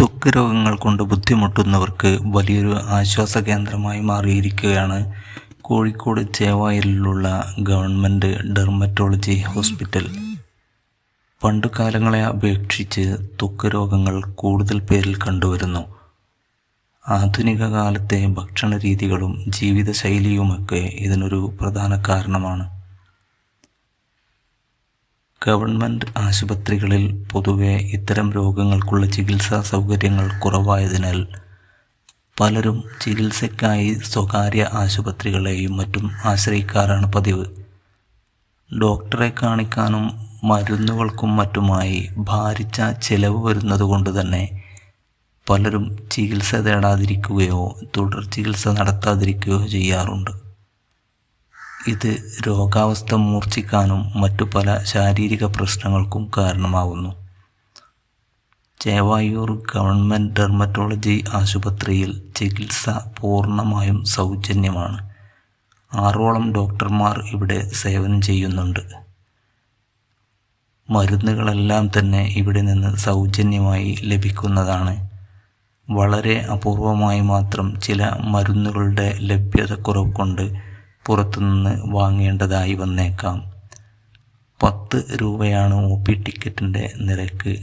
ത്വക്ക് രോഗങ്ങൾ കൊണ്ട് ബുദ്ധിമുട്ടുന്നവർക്ക് വലിയൊരു ആശ്വാസ കേന്ദ്രമായി മാറിയിരിക്കുകയാണ് കോഴിക്കോട് ചേവായിലുള്ള ഗവൺമെന്റ് ഡെർമറ്റോളജി ഹോസ്പിറ്റൽ. പണ്ടുകാലങ്ങളെ അപേക്ഷിച്ച് ത്വക്ക് രോഗങ്ങൾ കൂടുതൽ പേരിൽ കണ്ടുവരുന്നു. ആധുനിക കാലത്തെ ഭക്ഷണ രീതികളും ജീവിതശൈലിയുമൊക്കെ ഇതിനൊരു പ്രധാന കാരണമാണ്. ഗവൺമെന്റ് ആശുപത്രികളിൽ പൊതുവെ ഇത്തരം രോഗങ്ങൾക്കുള്ള ചികിത്സാ സൗകര്യങ്ങൾ കുറവായതിനാൽ പലരും ചികിത്സയ്ക്കായി സ്വകാര്യ ആശുപത്രികളെയും മറ്റും ആശ്രയിക്കാറാണ് പതിവ്. ഡോക്ടറെ കാണിക്കാനും മരുന്നുകൾക്കും മറ്റുമായി ഭാരിച്ച ചിലവ് വരുന്നതുകൊണ്ട് തന്നെ പലരും ചികിത്സ തേടാതിരിക്കുകയോ തുടർ ചികിത്സ നടത്താതിരിക്കുകയോ ചെയ്യാറുണ്ട്. ഇത് രോഗാവസ്ഥ മൂർച്ഛിക്കാനും മറ്റു പല ശാരീരിക പ്രശ്നങ്ങൾക്കും കാരണമാവുന്നു. ചേവായൂർ ഗവൺമെന്റ് ഡെർമറ്റോളജി ആശുപത്രിയിൽ ചികിത്സ പൂർണമായും സൗജന്യമാണ്. ആറോളം ഡോക്ടർമാർ ഇവിടെ സേവനം ചെയ്യുന്നുണ്ട്. മരുന്നുകളെല്ലാം തന്നെ ഇവിടെ നിന്ന് സൗജന്യമായി ലഭിക്കുന്നതാണ്. വളരെ അപൂർവമായി മാത്രം ചില മരുന്നുകളുടെ ലഭ്യതക്കുറവ് കൊണ്ട് പുറത്തുനിന്ന് വാങ്ങേണ്ടതായി വന്നേക്കാം. പത്ത് രൂപയാണ് ഒ പി ടിക്കറ്റിന്റെ നിരക്ക്.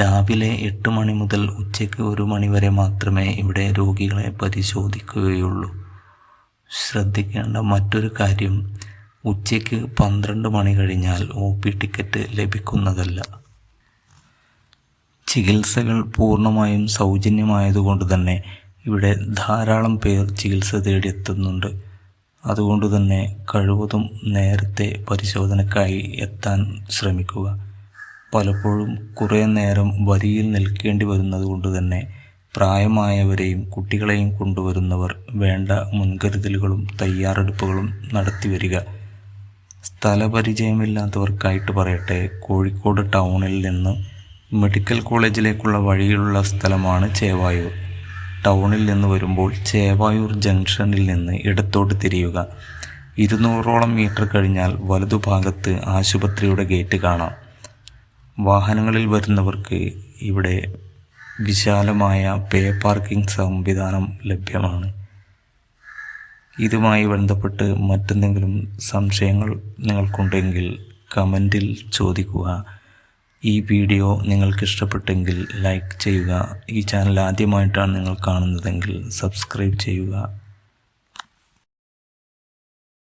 രാവിലെ എട്ട് മണി മുതൽ ഉച്ചയ്ക്ക് ഒരു മണി വരെ മാത്രമേ ഇവിടെ രോഗികളെ പരിശോധിക്കുകയുള്ളൂ. ശ്രദ്ധിക്കേണ്ട മറ്റൊരു കാര്യം ഉച്ചയ്ക്ക് പന്ത്രണ്ട് മണി കഴിഞ്ഞാൽ ഒ പി ടിക്കറ്റ് ലഭിക്കുന്നതല്ല. ചികിത്സകൾ പൂർണമായും സൗജന്യമായതുകൊണ്ട് തന്നെ ഇവിടെ ധാരാളം പേർ ചികിത്സ തേടിയെത്തുന്നുണ്ട്. അതുകൊണ്ട് തന്നെ കഴിവതും നേരത്തെ പരിശോധനയ്ക്കായി എത്താൻ ശ്രമിക്കുക. പലപ്പോഴും കുറേ നേരം വരിയിൽ നിൽക്കേണ്ടി വരുന്നത് കൊണ്ട് തന്നെ പ്രായമായവരെയും കുട്ടികളെയും കൊണ്ടുവരുന്നവർ വേണ്ട മുൻകരുതലുകളും തയ്യാറെടുപ്പുകളും നടത്തി വരിക സ്ഥലപരിചയമില്ലാത്തവർക്കായിട്ട് പറയട്ടെ കോഴിക്കോട് ടൗണിൽ നിന്ന് മെഡിക്കൽ കോളേജിലേക്കുള്ള വഴിയിലുള്ള സ്ഥലമാണ് ചേവായൂർ. ടൗണിൽ നിന്ന് വരുമ്പോൾ ചേവായൂർ ജംഗ്ഷനിൽ നിന്ന് ഇടത്തോട്ട് തിരിയുക. ഇരുന്നൂറോളം മീറ്റർ കഴിഞ്ഞാൽ വലതുഭാഗത്ത് ആശുപത്രിയുടെ ഗേറ്റ് കാണാം. വാഹനങ്ങളിൽ വരുന്നവർക്ക് ഇവിടെ വിശാലമായ പേ പാർക്കിംഗ് സംവിധാനം ലഭ്യമാണ്. ഇതുമായി ബന്ധപ്പെട്ട് മറ്റെന്തെങ്കിലും സംശയങ്ങൾ നിങ്ങൾക്കുണ്ടെങ്കിൽ കമന്റിൽ ചോദിക്കുക. ഈ വീഡിയോ നിങ്ങൾക്ക് ഇഷ്ടപ്പെട്ടെങ്കിൽ ലൈക്ക് ചെയ്യുക. ഈ ചാനൽ ആദ്യമായിട്ടാണ് നിങ്ങൾ കാണുന്നതെങ്കിൽ സബ്സ്ക്രൈബ് ചെയ്യുക.